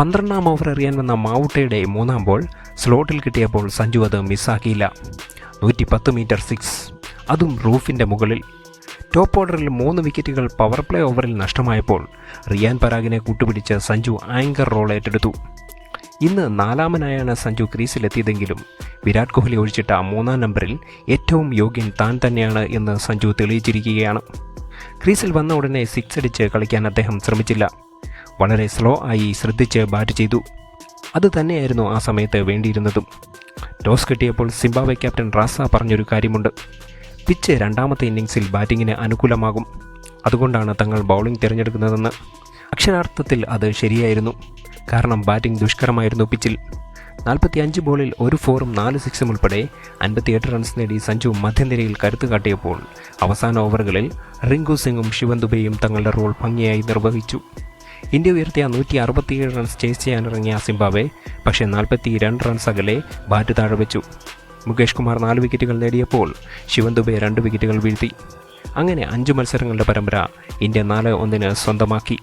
പന്ത്രണ്ടാം ഓവർ എറിയാൻ വന്ന മാവുട്ടയുടെ മൂന്നാം ബോൾ സ്ലോട്ടിൽ കിട്ടിയപ്പോൾ സഞ്ജു അത് മിസ്സാക്കിയില്ല നൂറ്റി പത്ത് മീറ്റർ സിക്സ് അതും റൂഫിന്റെ മുകളിൽ. ടോപ്പ് ഓർഡറിൽ മൂന്ന് വിക്കറ്റുകൾ പവർ പ്ലേ ഓവറിൽ നഷ്ടമായപ്പോൾ റിയാൻ പരാഗിനെ കൂട്ടുപിടിച്ച് സഞ്ജു ആങ്കർ റോൾ ഏറ്റെടുത്തു. ഇന്ന് നാലാമനായാണ് സഞ്ജു ക്രീസിലെത്തിയതെങ്കിലും വിരാട് കോഹ്ലി ഒഴിച്ചിട്ട മൂന്നാം നമ്പറിൽ ഏറ്റവും യോഗ്യൻ താൻ തന്നെയാണ് എന്ന് സഞ്ജു തെളിയിച്ചിരിക്കുകയാണ്. ക്രീസിൽ വന്ന ഉടനെ സിക്സ് അടിച്ച് കളിക്കാൻ അദ്ദേഹം ശ്രമിച്ചില്ല. വളരെ സ്ലോ ആയി ശ്രദ്ധിച്ച് ബാറ്റ് ചെയ്തു. അത് തന്നെയായിരുന്നു ആ സമയത്ത് വേണ്ടിയിരുന്നതും. ടോസ് കിട്ടിയപ്പോൾ സിംബാബ്വെ ക്യാപ്റ്റൻ റാസ പറഞ്ഞൊരു കാര്യമുണ്ട്. പിച്ച് രണ്ടാമത്തെ ഇന്നിങ്സിൽ ബാറ്റിങ്ങിന് അനുകൂലമാകും. അതുകൊണ്ടാണ് തങ്ങൾ ബൗളിംഗ് തിരഞ്ഞെടുക്കുന്നതെന്ന്. അക്ഷരാർത്ഥത്തിൽ അത് ശരിയായിരുന്നു. കാരണം ബാറ്റിംഗ് ദുഷ്കരമായിരുന്നു പിച്ചിൽ. നാൽപ്പത്തി അഞ്ച് ബോളിൽ ഒരു ഫോറും നാല് സിക്സും ഉൾപ്പെടെ അൻപത്തിയെട്ട് റൺസ് നേടി സഞ്ജു മധ്യനിരയിൽ കരുത്തു കാട്ടിയപ്പോൾ അവസാന ഓവറുകളിൽ റിങ്കു സിംഗും ശിവൻ ദുബെയും തങ്ങളുടെ റോൾ ഭംഗിയായി നിർവഹിച്ചു. ഇന്ത്യ ഉയർത്തിയ നൂറ്റി അറുപത്തിയേഴ് റൺസ് ചേസ് ചെയ്യാനിറങ്ങിയ സിംബാബെ പക്ഷേ നാൽപ്പത്തി രണ്ട് റൺസ് അകലെ ബാറ്റ് താഴെ വെച്ചു. മുകേഷ് കുമാർ നാല് വിക്കറ്റുകൾ നേടിയപ്പോൾ ശിവൻ ദുബെ രണ്ട് വിക്കറ്റുകൾ വീഴ്ത്തി. അങ്ങനെ അഞ്ച് മത്സരങ്ങളുടെ പരമ്പര ഇന്ത്യ നാല് ഒന്നിന് സ്വന്തമാക്കി.